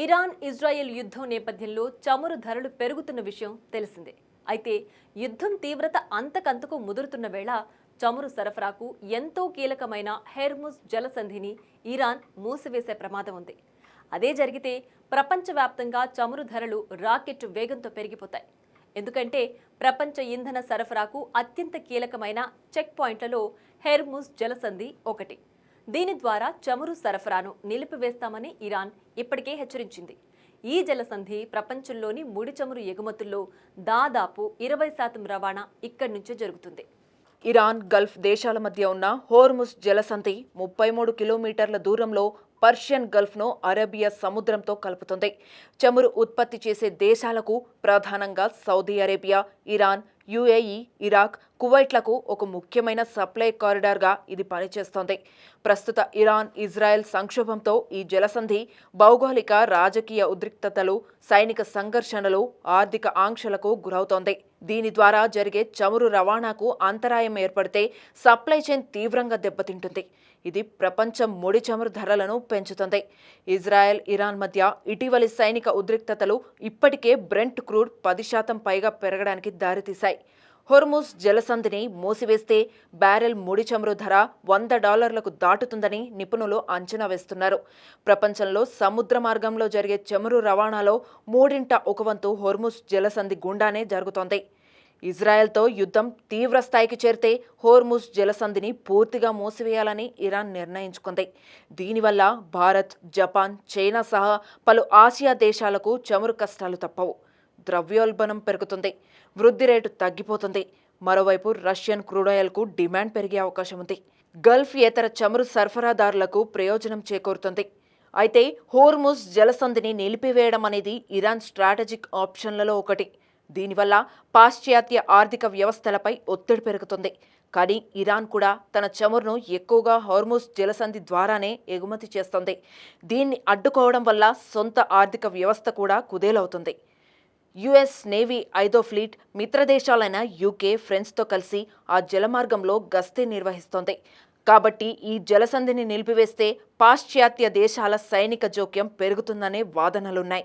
Iran Israel యుద్ధం నేపథ్యంలో చమురు ధరలు పెరుగుతున్న విషయం తెలిసిందే. అయితే యుద్ధం తీవ్రత అంతకంతకు ముదురుతున్న వేళ చమురు సరఫరాకు ఎంతో కీలకమైన హెర్ముజ్ జలసంధిని ఇరాన్ మూసివేసే ప్రమాదం ఉంది. అదే జరిగితే ప్రపంచవ్యాప్తంగా చమురు ధరలు రాకెట్ వేగంతో పెరిగిపోతాయి. ఎందుకంటే ప్రపంచ ఇంధన సరఫరాకు అత్యంత కీలకమైన చెక్ పాయింట్లలో హెర్ముజ్ జలసంధి ఒకటి. దీని ద్వారా చమురు సరఫరాను నిలిపివేస్తామని ఇరాన్ ఇప్పటికే హెచ్చరించింది. ఈ జలసంధి ప్రపంచంలోని ముడి చమురు ఎగుమతుల్లో దాదాపు ఇరవై శాతం రవాణా ఇక్కడి నుంచే జరుగుతుంది. ఇరాన్ గల్ఫ్ దేశాల మధ్య ఉన్న హోర్ముస్ జలసంధి ముప్పై మూడు కిలోమీటర్ల దూరంలో పర్షియన్ గల్ఫ్ను అరేబియా సముద్రంతో కలుపుతుంది. చమురు ఉత్పత్తి చేసే దేశాలకు ప్రధానంగా Saudi Arabia Iran UAE Iraq కువైట్లకు ఒక ముఖ్యమైన సప్లై కారిడార్గా ఇది పనిచేస్తోంది. ప్రస్తుత ఇరాన్ ఇజ్రాయెల్ సంక్షోభంతో ఈ జలసంధి భౌగోళిక రాజకీయ ఉద్రిక్తతలు సైనిక సంఘర్షణలు ఆర్థిక ఆంక్షలకు గురవుతోంది. దీని ద్వారా జరిగే చమురు రవాణాకు అంతరాయం ఏర్పడితే సప్లై చైన్ తీవ్రంగా దెబ్బతింటుంది. ఇది ప్రపంచం ముడి చమురు ధరలను పెంచుతుంది. ఇజ్రాయెల్ ఇరాన్ మధ్య ఇటీవలి సైనిక ఉద్రిక్తతలు ఇప్పటికే బ్రెంట్ క్రూడ్ పది శాతం పైగా పెరగడానికి దారితీశాయి. హొర్ముస్ జలసంధిని మూసివేస్తే బ్యారెల్ ముడి చమురు ధర వంద డాలర్లకు దాటుతుందని నిపుణులు అంచనా వేస్తున్నారు. ప్రపంచంలో సముద్ర మార్గంలో జరిగే చమురు రవాణాలో మూడింట ఒక వంతు హొర్ముస్ జలసంధి గుండానే జరుగుతోంది. ఇజ్రాయెల్తో యుద్ధం తీవ్ర స్థాయికి చేరితే హోర్ముస్ జలసంధిని పూర్తిగా మూసివేయాలని ఇరాన్ నిర్ణయించుకుంది. దీనివల్ల భారత్ జపాన్ చైనా సహా పలు ఆసియా దేశాలకు చమురు కష్టాలు తప్పవు. ద్రవ్యోల్బణం పెరుగుతుంది. వృద్ధి రేటు తగ్గిపోతుంది. మరోవైపు రష్యన్ క్రూడాయిల్కు డిమాండ్ పెరిగే అవకాశం ఉంది. గల్ఫ్ ఇతర చమురు సరఫరాదారులకు ప్రయోజనం చేకూరుతుంది. అయితే హోర్ముస్ జలసంధిని నిలిపివేయడం అనేది ఇరాన్ స్ట్రాటజిక్ ఆప్షన్లలో ఒకటి. దీనివల్ల పాశ్చాత్య ఆర్థిక వ్యవస్థలపై ఒత్తిడి పెరుగుతుంది. కానీ ఇరాన్ కూడా తన చమురును ఎక్కువగా హార్మోస్ జలసంధి ద్వారానే ఎగుమతి చేస్తుంది. దీన్ని అడ్డుకోవడం వల్ల సొంత ఆర్థిక వ్యవస్థ కూడా కుదేలవుతుంది. యుఎస్ నేవీ ఐదో ఫ్లీట్ మిత్రదేశాలైన యూకే ఫ్రెండ్స్తో కలిసి ఆ జలమార్గంలో గస్తీ నిర్వహిస్తోంది. కాబట్టి ఈ జలసంధిని నిలిపివేస్తే పాశ్చాత్య దేశాల సైనిక జోక్యం పెరుగుతుందనే వాదనలున్నాయి.